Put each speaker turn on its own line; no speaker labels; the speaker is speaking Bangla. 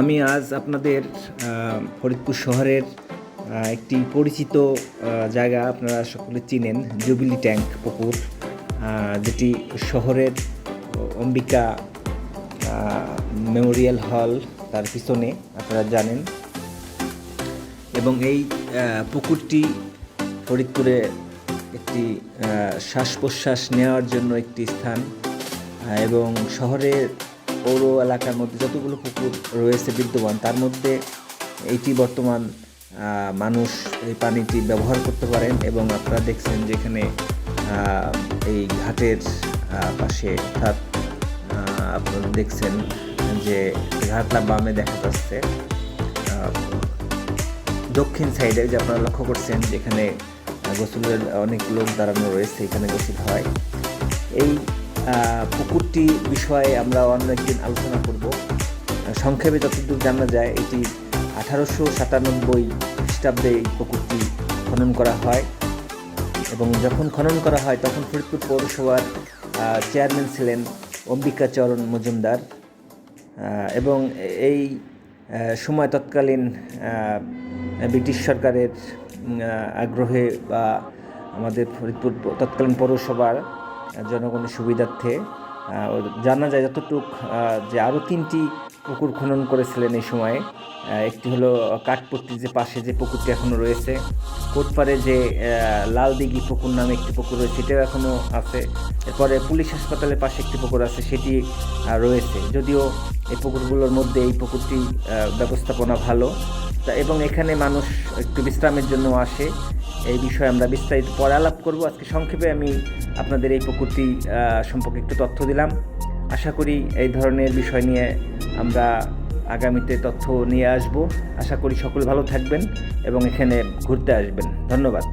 আমি আজ আপনাদের ফরিদপুর শহরের একটি পরিচিত জায়গা আপনারা সকলে চিনেন, জুবিলি ট্যাঙ্ক পুকুর যেটি শহরের অম্বিকা মেমোরিয়াল হল তার পিছনে আপনারা জানেন। এবং এই পুকুরটি ফরিদপুরে একটি শ্বাস প্রশ্বাস নেওয়ার জন্য একটি স্থান এবং শহরের পৌর এলাকার মধ্যে যতগুলো পুকুর রয়েছে বিদ্যমান, তার মধ্যে এটি বর্তমান মানুষ এই পানিটি ব্যবহার করতে পারেন এবং আপনারা দেখছেন যেখানে এই ঘাটের পাশে অর্থাৎ আপনারা দেখছেন যে ঘাটলা বামে দেখা যাচ্ছে দক্ষিণ সাইডে যে আপনারা লক্ষ্য করছেন যেখানে গোসলের অনেক লোক দাঁড়ানো রয়েছে, এখানে গোসল হয়। এই পুকুরটি বিষয়ে আমরা অন্য একদিন আলোচনা করব। সংক্ষেপে যতদূর জানা যায়, এটি আঠারোশো সাতানব্বই খ্রিস্টাব্দে এই পুকুরটি খনন করা হয়। এবং যখন খনন করা হয়, তখন ফরিদপুর পৌরসভার চেয়ারম্যান ছিলেন অম্বিকাচরণ মজুমদার। এবং এই সময় তৎকালীন ব্রিটিশ সরকারের আগ্রহে বা আমাদের ফরিদপুর তৎকালীন পৌরসভার জনগণের সুবিধার্থে জানা যায় যতটুক যে আরও তিনটি পুকুর খনন করেছিলেন এই সময়ে। একটি হলো কাঠপট্টির যে পাশে যে পুকুরটি এখনও রয়েছে কোটপাড়ে যে আহ, লাল দিঘি পুকুর নামে একটি পুকুর রয়েছে সেটাও এখনও আছে। এরপরে পুলিশ হাসপাতালের পাশে একটি পুকুর আছে সেটি রয়েছে। যদিও এই পুকুরগুলোর মধ্যে এই পুকুরটি ব্যবস্থাপনা ভালো। এবং এখানে মানুষ একটু বিশ্রামের জন্য আসে। এই বিষয়ে আমরা বিস্তারিত পরে আলাপ করব। আজকে সংক্ষেপে আমি আপনাদের এই পুকুরটি সম্পর্কে একটু তথ্য দিলাম। আশা করি এই ধরনের বিষয় নিয়ে আমরা আগামীতে তথ্য নিয়ে আসব। আশা করি সকলে ভালো থাকবেন এবং এখানে ঘুরতে আসবেন। ধন্যবাদ।